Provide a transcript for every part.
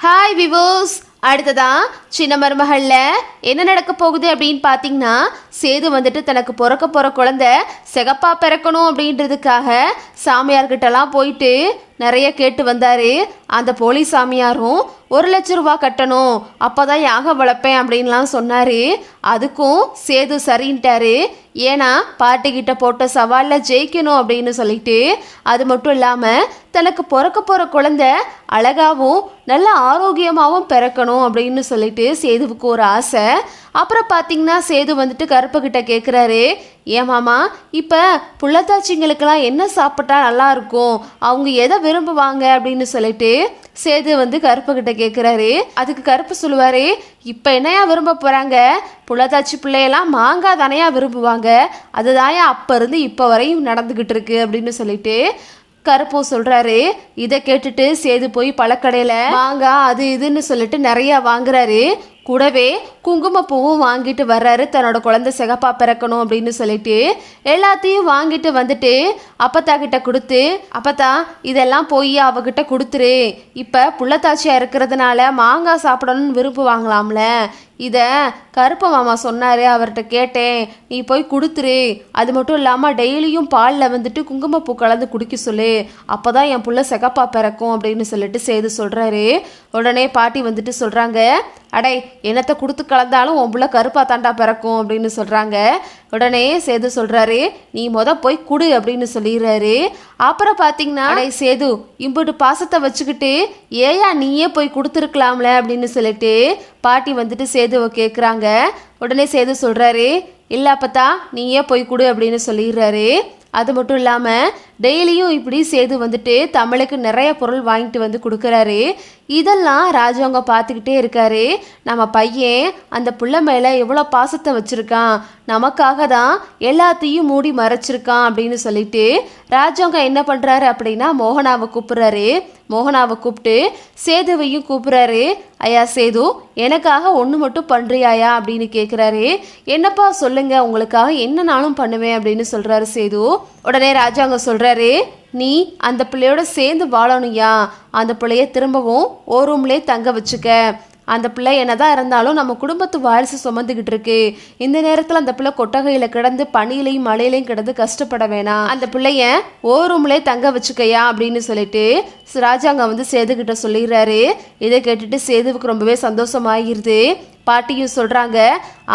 Hi விவோஸ் அடுத்ததான் சின்ன மருமகளில் என்ன நடக்க போகுது அப்படின்னு பார்த்தீங்கன்னா சேது வந்துட்டு தனக்கு பிறக்க போகிற குழந்த சிகப்பாக பிறக்கணும் அப்படின்றதுக்காக சாமியார்கிட்டலாம் போயிட்டு நிறைய கேட்டு வந்தார். அந்த போலி சாமியாரும் ஒரு லட்ச ரூபா கட்டணும் அப்போ தான் யாகம் வளர்ப்பேன் அப்படின்லாம் சொன்னார். அதுக்கும் சேது சரின்ட்டாரு. ஏன்னா பாட்டிக்கிட்ட போட்ட சவாலில் ஜெயிக்கணும் அப்படின்னு சொல்லிட்டு அது மட்டும் இல்லாமல் தனக்கு பிறக்க போகிற குழந்தை அழகாகவும் நல்ல ஆரோக்கியமாகவும் பிறக்கணும் அப்படின்னு சொல்லிட்டு சேதுவுக்கு ஒரு ஆசை. அப்புறம் பார்த்தீங்கன்னா சேது வந்துட்டு கருப்புக்கிட்ட கேட்குறாரு ஏன் மாமா இப்போ புள்ளத்தாச்சிங்களுக்கெல்லாம் என்ன சாப்பிட்டா நல்லாயிருக்கும் அவங்க எதை விரும்புவாங்க? அப்படின்னு சொல்லிட்டு சேது வந்து கருப்புக்கிட்ட கேட்குறாரு அதுக்கு கருப்பு சொல்லுவார் இப்போ என்னையா விரும்ப போகிறாங்க புள்ளத்தாச்சி பிள்ளையெல்லாம் மாங்காய் தானையா விரும்புவாங்க? அதுதாயா அப்போ இருந்து இப்போ வரையும் நடந்துக்கிட்டு இருக்கு. அப்படின்னு சொல்லிட்டு கருப்பும் சொல்கிறாரு இதை கேட்டுட்டு சேது போய் பழக்கடையில் மாங்காய் அது இதுன்னு சொல்லிட்டு நிறையா வாங்குறாரு. கூடவே குங்குமப்பூவும் வாங்கிட்டு வர்றாரு. தன்னோட குழந்தை சிகப்பா பிறக்கணும் அப்படின்னு சொல்லிட்டு எல்லாத்தையும் வாங்கிட்டு வந்துட்டு அப்பத்தா கிட்ட கொடுத்து அப்பத்தா இதெல்லாம் போய் அவகிட்ட கொடுத்துரு. இப்போ புள்ளத்தாச்சியா இருக்கிறதுனால மாங்காய் சாப்பிடணும்னு விரும்புவாங்களாம்ல இதை கருப்ப மாமா சொன்னார் அவர்கிட்ட கேட்டேன். நீ போய் கொடுத்துரு. அது மட்டும் இல்லாமல் டெய்லியும் பாலில் வந்துட்டு குங்குமப்பூ கலந்து குடிக்க சொல்லு. அப்போ தான் என் புள்ள சிகப்பா பிறக்கும் அப்படின்னு சொல்லிட்டு செய்து சொல்கிறாரு உடனே பாட்டி வந்துட்டு சொல்கிறாங்க அடே என்னத்தை கொடுத்து கலந்தாலும் உன் புள்ள கருப்பா தாண்டா பிறக்கும் அப்படின்னு சொல்கிறாங்க உடனே சேது சொல்கிறாரு நீ மொத போய் குடு அப்படின்னு சொல்லிடுறாரு. அப்புறம் பார்த்தீங்கன்னா அடே சேது இம்புட்டு பாசத்தை வச்சுக்கிட்டு ஏயா நீயே போய் கொடுத்துருக்கலாம்ல அப்படின்னு சொல்லிட்டு பாட்டி வந்துட்டு சேதுவை கேட்குறாங்க உடனே சேது சொல்கிறாரு இல்லை அப்பத்தா நீயே போய் கொடு அப்படின்னு சொல்லிடுறாரு. அது மட்டும் இல்லாமல் டெய்லியும் இப்படி சேது வந்துட்டு தமிழுக்கு நிறைய பொருள் வாங்கிட்டு வந்து கொடுக்குறாரு. இதெல்லாம் ராஜவங்க பார்த்துக்கிட்டே இருக்காரு. நம்ம பையன் அந்த புள்ள மேலே எவ்வளோ பாசத்தை வச்சுருக்கான். நமக்காக தான் எல்லாத்தையும் மூடி மறைச்சிருக்கான் அப்படின்னு சொல்லிட்டு ராஜவங்க என்ன பண்ணுறாரு அப்படின்னா மோகனாவை கூப்பிட்றாரு. மோகனாவை கூப்பிட்டு சேதுவையும் கூப்பிட்றாரு. ஐயா சேது எனக்காக ஒன்று மட்டும் பண்ணுறியாயா அப்படின்னு கேட்குறாரு என்னப்பா சொல்லுங்கள் உங்களுக்காக என்ன நானும் பண்ணுவேன் அப்படின்னு சொல்கிறாரு சேது. உடனே ராஜாங்க சொல்கிறாரு நீ அந்த பிள்ளையோட சேர்ந்து வாழணுயா அந்த பிள்ளைய திரும்பவும் ஓ ரூம்லேயே தங்க வச்சுக்க. அந்த பிள்ளை என்னதான் இருந்தாலும் நம்ம குடும்பத்து வாரிசு சுமந்துக்கிட்டு இருக்கு. இந்த நேரத்தில் அந்த பிள்ளை கொட்டகையில் கிடந்து பனியிலையும் மழையிலையும் கிடந்து கஷ்டப்பட வேணாம். அந்த பிள்ளைய ஓ ரூம்லேயே தங்க வச்சுக்கையா? அப்படின்னு சொல்லிட்டு ராஜாங்க வந்து சேதுக்கிட்ட சொல்லிடுறாரு. இதை கேட்டுட்டு சேதுவுக்கு ரொம்பவே சந்தோஷமாகிருது பாட்டியும் சொல்கிறாங்க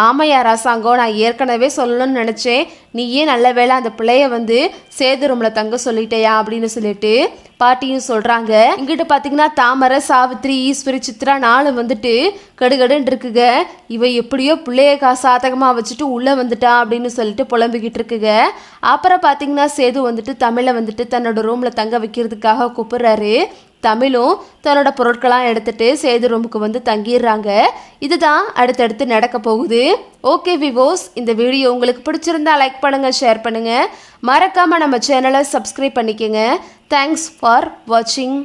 ஆமையா ராசாங்கம் நான் ஏற்கனவே சொல்லணும்னு நினச்சேன். நீயே நல்ல வேளை அந்த பிள்ளைய வந்து சேது ரூமில் தங்க சொல்லிட்டேயா? அப்படின்னு சொல்லிட்டு பாட்டியும் சொல்கிறாங்க இங்கிட்ட பார்த்தீங்கன்னா தாமரை சாவித்ரி ஈஸ்வரி சித்ரா நாலு வந்துட்டு கடுகடுன்னு இருக்குங்க. இவ எப்படியோ பிள்ளைய கா சாதகமாக வச்சுட்டு உள்ளே வந்துட்டா அப்படின்னு சொல்லிட்டு புலம்பிக்கிட்டு இருக்குங்க. அப்புறம் பார்த்தீங்கன்னா சேது வந்துட்டு தமிழை வந்துட்டு தன்னோட ரூமில் தங்க வைக்கிறதுக்காக கூப்பிடுறாரு. தமிழும் தன்னோட பொருட்களாக எடுத்துட்டு சேது ரூமுக்கு வந்து தங்கிடுறாங்க. இதுதான் அடுத்தடுத்து நடக்க போகுது. ஓகே விவோஸ் இந்த வீடியோ உங்களுக்கு பிடிச்சிருந்தா லைக் பண்ணுங்கள் ஷேர் பண்ணுங்கள் மறக்காமல் நம்ம சேனலை சப்ஸ்கிரைப் பண்ணிக்கோங்க. தேங்க்ஸ் ஃபார் வாட்சிங்